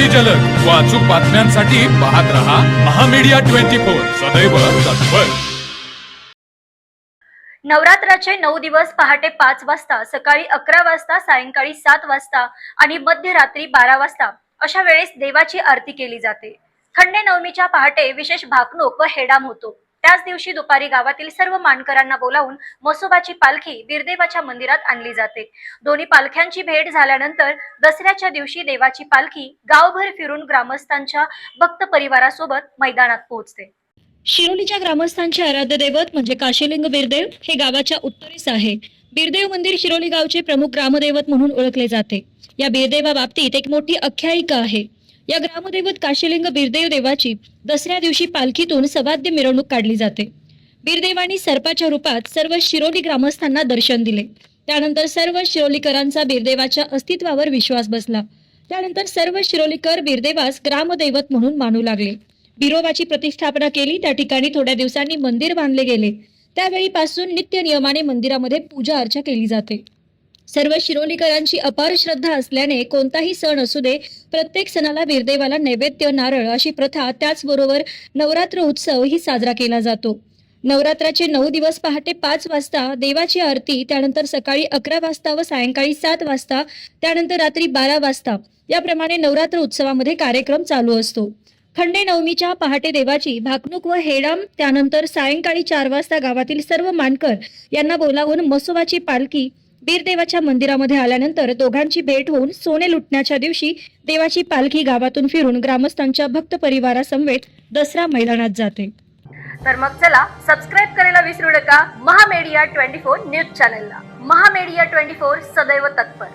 अति जलद. व अचूक बातम्यांसाठी पाहत रहा महामीडिया ट्वेंटी फोर. सदैव तत्पर. नवरात्राचे नऊ दिवस पहाटे पाच वाजता सकाळी अकरा वाजता सायंकाळी सात वाजता आणि मध्यरात्री बारा वाजता अशा वेळेस देवाची आरती केली जाते. खंडे नवमीच्या पहाटे विशेष भाकणूक व हेडाम होतो. त्याच दिवशी दुपारी गावातील सर्व मानकरांना बोलावून मसोबाची पालखी बिरदेवाच्या मंदिरात आणली जाते. दोन्ही पालख्यांची भेट झाल्यानंतर दसऱ्याच्या दिवशी देवाची पालखी गावभर फिरून ग्रामस्थांच्या भक्त परिवारासोबत मैदानात पोहोचते. शिरोलीच्या ग्रामस्थांचे आराध्य दैवत म्हणजे काशीलिंग बिरदेव हे गावाच्या उत्तरेस आहे. बिरदेव मंदिर शिरोली गावचे प्रमुख ग्रामदैवत म्हणून ओळखले जाते. या बिरदेवा बाबतीत एक मोठी आख्यायिका आहे. या ग्रामदैवत काशीलिंग बिरदेव देवाची दसऱ्या दिवशी पालखीतून सवाद्य मिरवणूक काढली जाते. बिरदेवानी सर्पाच्या रूपात सर्व शिरोली ग्रामस्थांना दर्शन दिले. त्यानंतर सर्व शिरोलीकरांचा बिरदेवाच्या अस्तित्वावर विश्वास बसला. त्यानंतर सर्व शिरोलीकर बिरदेवास ग्रामदैवत म्हणून मानू लागले. बिरोबाची प्रतिष्ठापना केली त्या ठिकाणी थोड्या दिवसांनी मंदिर बांधले गेले. त्यावेळीपासून नित्य नियमाने मंदिरामध्ये पूजा अर्चा केली जाते. सर्व शिरोलीकरांची अपार श्रद्धा असल्याने कोणताही सण असू दे प्रत्येक सणाला बिरदेवाला नैवेद्य नारळ अशी प्रथा त्याचबरोबर नवरात्र उत्सव ही साजरा केला जातो. नवरात्राचे नऊ दिवस पहाटे पाच वाजता देवाची आरती त्यानंतर सकाळी अकरा वाजता व सायंकाळी सात वाजता त्यानंतर रात्री बारा वाजता. याप्रमाणे नवरात्र उत्सवामध्ये कार्यक्रम चालू असतो. खंडे नवमीच्या पहाटे देवाची भाकणूक व हेडाम त्यानंतर सायंकाळी चार वाजता गावातील सर्व मानकर यांना बोलावून मसोबाची पालखी बीरदेवाच्या मंदिरामध्ये आल्यानंतर दोघांची भेट होऊन सोने लुटण्याच्या दिवशी देवाची पालखी गावातून फिरून ग्रामस्थांच्या भक्त परिवारासमवेत दसरा मैदानात जाते. तर मग चला सबस्क्राईब करायला विसरू नका. महामेडिया ट्वेंटी फोर न्यूज चॅनलला. महामेडिया ट्वेंटी फोर सदैव तत्पर.